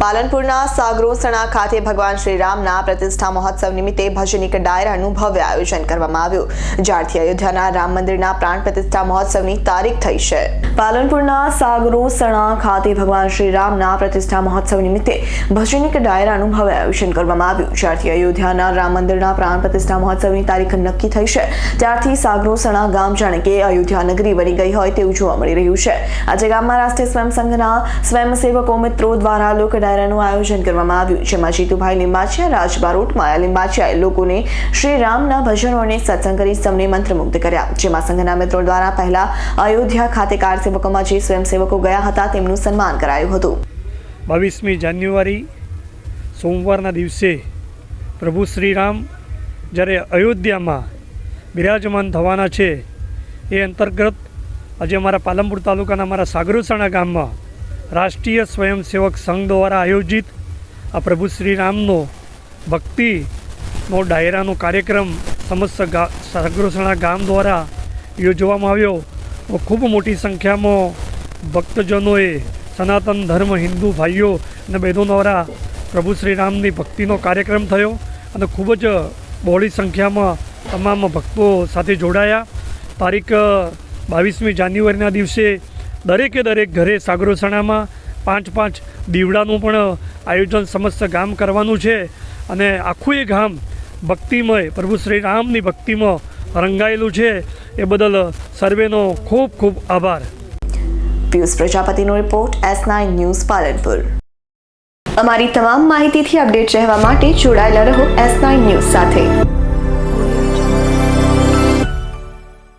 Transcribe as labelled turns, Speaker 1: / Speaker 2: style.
Speaker 1: પાલનપુરના સાગરોસણા ખાતે ભગવાન શ્રી રામના પ્રતિષ્ઠા મહોત્સવ નિમિત્તે ભજનિક ડાયરાનું ભવ્ય આયોજન કરવામાં આવ્યું. જ્યારથી અયોધ્યાના રામ મંદિરના પ્રાણ પ્રતિષ્ઠા મહોત્સવની તારીખ થઈ છે. પાલનપુરના સાગરોસણા ખાતે ભગવાન શ્રી રામના પ્રતિષ્ઠા મહોત્સવ નિમિત્તે ભજનિક ડાયરાનું ભવ્ય આયોજન કરવામાં આવ્યું. જ્યારથી અયોધ્યાના રામ મંદિરના પ્રાણ પ્રતિષ્ઠા મહોત્સવની તારીખ નક્કી થઈ છે. ત્યારથી સાગરોસણા ગામ જાણે કે અયોધ્યા નગરી બની ગઈ હોય તેવું જોવા મળી રહ્યું છે. આજે ગામમાં રાષ્ટ્રીય સ્વયંસંઘના સ્વયંસેવકો મિત્રો દ્વારા લોક ડાયરાનું આયોજન કરવામાં આવ્યું, જેમાં જીતુભાઈ લીંબાચિયા, રાજ બારોટ માયા લિંબાચિયાએ લોકોને શ્રી રામના ભજનો અને સત્સંગ કરી સૌને મંત્રમુગ્ધ કર્યા. જેમાં સંઘના મિત્રો દ્વારા પહેલા અયોધ્યા ખાતે કાર સેવકોમાં જે સ્વયંસેવકો ગયા હતા, તેમનું સન્માન કરાયું હતું.
Speaker 2: બાવીસમી જાન્યુઆરી, સોમવારના દિવસે પ્રભુ શ્રીરામ જ્યારે અયોધ્યામાં બિરાજમાન થવાના છે, એ અંતર્ગત આજે અમારા પાલનપુર તાલુકાના અમારા સાગરોસણા ગામમાં રાષ્ટ્રીય સ્વયંસેવક સંઘ દ્વારા આયોજિત આ પ્રભુ શ્રી રામનો ભક્તિનો ડાયરાનો કાર્યક્રમ સમસ્ત ગા સાગરોસણા ગામ દ્વારા યોજવામાં આવ્યો. ખૂબ મોટી સંખ્યામાં ભક્તજનોએ સનાતન ધર્મ, હિન્દુ ભાઈઓ અને બહેનો દ્વારા પ્રભુ શ્રી રામની ભક્તિનો કાર્યક્રમ થયો અને ખૂબ જ બહોળી સંખ્યામાં તમામ ભક્તો સાથે જોડાયા. તારીખ બાવીસમી જાન્યુઆરીના દિવસે દરેકે દરેક ઘરે સાગરોસણામાં પાંચ પાંચ દીવડાનું પણ આયોજન સમસ્ત ગામ કરવાનું છે અને આખું એ ગામ ભક્તિમય, પ્રભુ શ્રી રામની ભક્તિમાં રંગાયેલું છે. એ બદલ સર્વેનો ખૂબ ખૂબ આભાર.
Speaker 1: Piyush પ્રજાપતિનો report S nine news Palanpur. અમારી તમામ માહિતીથી અપડેટ રહેવા માટે જોડાયેલા રહો એસ નાઇન ન્યૂઝ સાથે.